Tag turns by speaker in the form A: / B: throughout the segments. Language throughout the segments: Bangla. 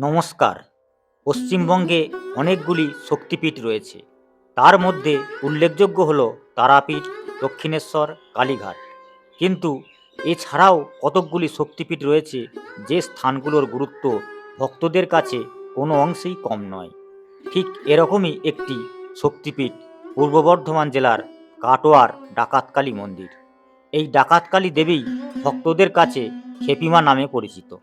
A: নমস্কার। পশ্চিমবঙ্গে অনেকগুলি শক্তিপীঠ রয়েছে। তার মধ্যে উল্লেখযোগ্য হল তারাপীঠ, দক্ষিণেশ্বর, কালীঘাট। কিন্তু এছাড়াও কতকগুলি শক্তিপীঠ রয়েছে যে স্থানগুলোর গুরুত্ব ভক্তদের কাছে কোনো অংশেই কম নয়। ঠিক এরকমই একটি শক্তিপীঠ পূর্ব বর্ধমান জেলার কাটোয়ার ডাকাতকালী মন্দির। এই ডাকাতকালী দেবী ভক্তদের কাছে খেপিমা নামে পরিচিত।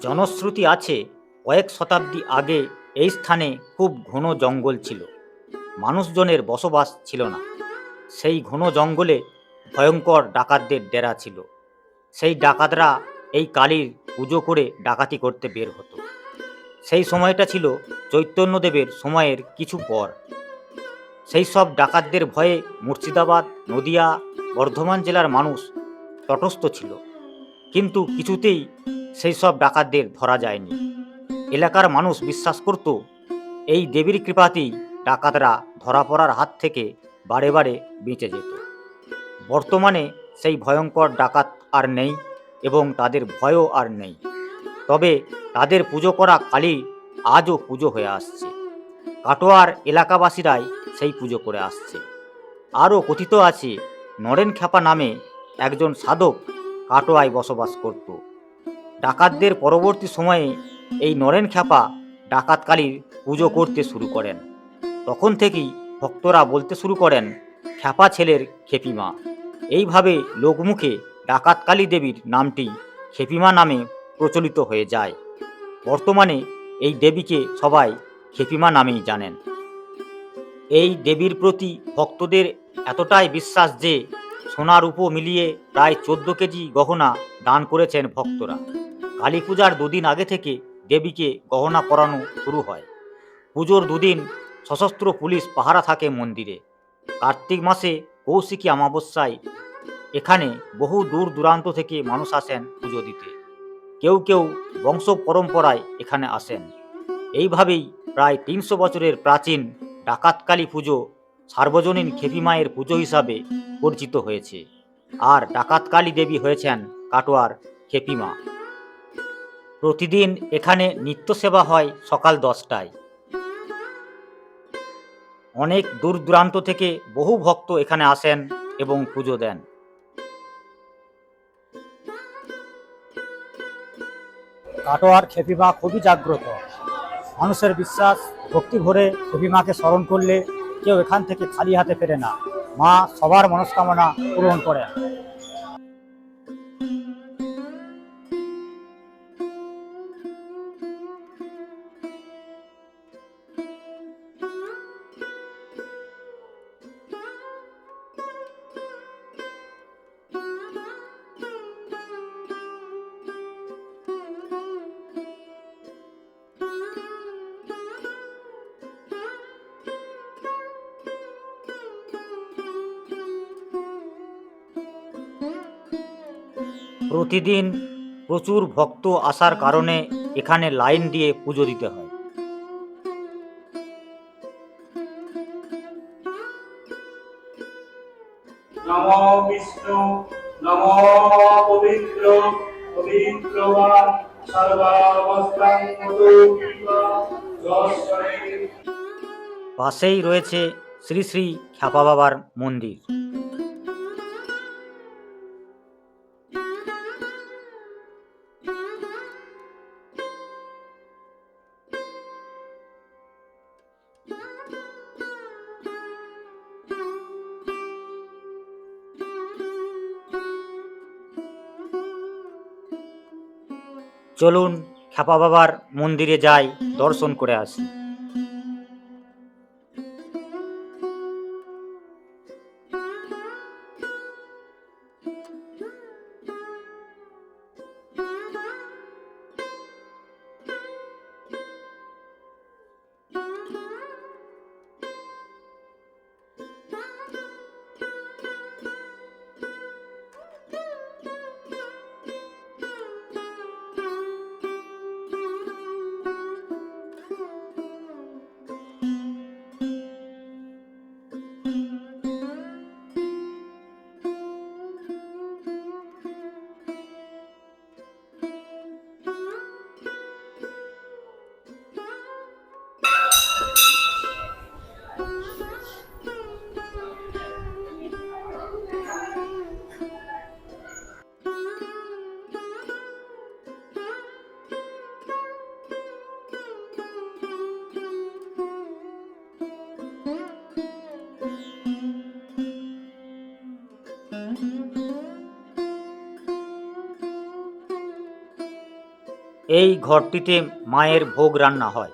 A: জনশ্রুতি আছে, কয়েক শতাব্দী আগে এই স্থানে খুব ঘন জঙ্গল ছিল। মানুষজনের বসবাস ছিল না। সেই ঘন জঙ্গলে ভয়ঙ্কর ডাকাতদের ডেরা ছিল। সেই ডাকাতরা এই কালীর পুজো করে ডাকাতি করতে বের হতো। সেই সময়টা ছিল চৈতন্যদেবের সময়ের কিছু পর। সেই সব ডাকাতদের ভয়ে মুর্শিদাবাদ, নদিয়া, বর্ধমান জেলার মানুষ তটস্থ ছিল। কিন্তু কিছুতেই সেই সব ডাকাতদের ধরা যায়নি। এলাকার মানুষ বিশ্বাস করত, এই দেবীর কৃপাতেই ডাকাতরা ধরা পড়ার হাত থেকে বারে বারে বেঁচে যেত। বর্তমানে সেই ভয়ঙ্কর ডাকাত আর নেই এবং তাদের ভয়ও আর নেই। তবে তাদের পুজো করা কালী আজও পুজো হয়ে আসছে। কাটোয়ার এলাকাবাসীরাই সেই পুজো করে আসছে। আরও কথিত আছে, নরেন খ্যাপা নামে একজন সাধক কাটোয়ায় বসবাস করত। ডাকাতদের পরবর্তী সময়ে এই নরেন খ্যাপা ডাকাতকালীর পুজো করতে শুরু করেন। তখন থেকেই ভক্তরা বলতে শুরু করেন, খ্যাপা ছেলের খেপিমা এইভাবে লোকমুখে ডাকাতকালী দেবীর নামটি খেপিমা নামে প্রচলিত হয়ে যায়। বর্তমানে এই দেবীকে সবাই খেপিমা নামেই জানেন। এই দেবীর প্রতি ভক্তদের এতটাই বিশ্বাস যে সোনার উপ মিলিয়ে প্রায় চোদ্দ কেজি গহনা দান করেছেন ভক্তরা। কালী পূজার দুদিন আগে থেকে দেবীকে গহনা পরানো শুরু হয়। পুজোর দুদিন সশস্ত্র পুলিশ পাহারা থাকে মন্দিরে। কার্তিক মাসে কৌশিকী অমাবস্যায় এখানে বহু দূর দূরান্ত থেকে মানুষ আসেন পুজো দিতে। কেউ কেউ বংশ পরম্পরায় এখানে আসেন। এইভাবেই প্রায় তিনশো বছরের প্রাচীন ডাকাতকালী পুজো সার্বজনীন খেপিমায়ের পুজো হিসাবে পরিচিত হয়েছে। আর ডাকাতকালী দেবী হয়েছেন কাটোয়ার খেপিমা প্রতিদিন এখানে নিত্য সেবা হয় সকাল দশটায়। অনেক দূর দূরান্ত থেকে বহু ভক্ত এখানে আসেন এবং পুজো দেন।
B: কাটোয়ার খেপিমা খুবই জাগ্রত। মানুষের বিশ্বাস, ভক্তি ভরে খেপিমাকে স্মরণ করলে কেউ এখান থেকে খালি হাতে ফেরে না। মা সবার মনস্কামনা পূরণ করেন।
A: প্রতিদিন প্রচুর ভক্ত আসার কারণে এখানে লাইন দিয়ে পুজো দিতে হয়।
C: নমো বিষ্ণু নমো পবিত্র পবিত্র বা সর্বাবস্থান
A: পাশেই রয়েছে শ্রী শ্রী খ্যাপা বাবার মন্দির। চলুন খ্যাপা বাবার মন্দিরে যাই দর্শন করে আসি। এই ঘরটিতে মায়ের ভোগ রান্না হয়।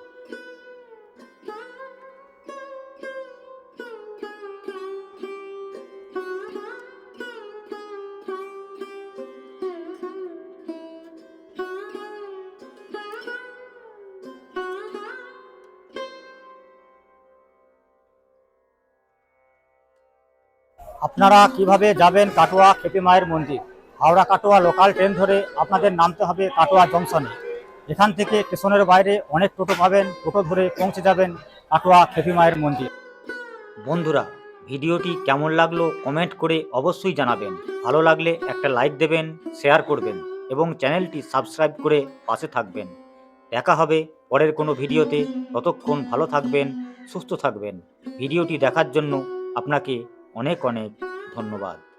B: আপনারা কীভাবে যাবেন কাটোয়া খেপি মায়ের মন্দির? হাওড়া কাটোয়া লোকাল ট্রেন ধরে আপনাদের নামতে হবে কাটোয়া জংশনে এখান থেকে স্টেশনের বাইরে অনেক টোটো পাবেন, টোটো ধরে পৌঁছে যাবেন কাটোয়া খেপি মায়ের মন্দির।
A: বন্ধুরা, ভিডিওটি কেমন লাগল কমেন্ট করে অবশ্যই জানাবেন। ভালো লাগলে একটা লাইক দেবেন শেয়ার করবেন এবং চ্যানেলটি সাবস্ক্রাইব করে পাশে থাকবেন। দেখা হবে পরের কোনো ভিডিওতে। ততক্ষণ ভালো থাকবেন, সুস্থ থাকবেন। ভিডিওটি দেখার জন্য আপনাকে অনেক অনেক ধন্যবাদ।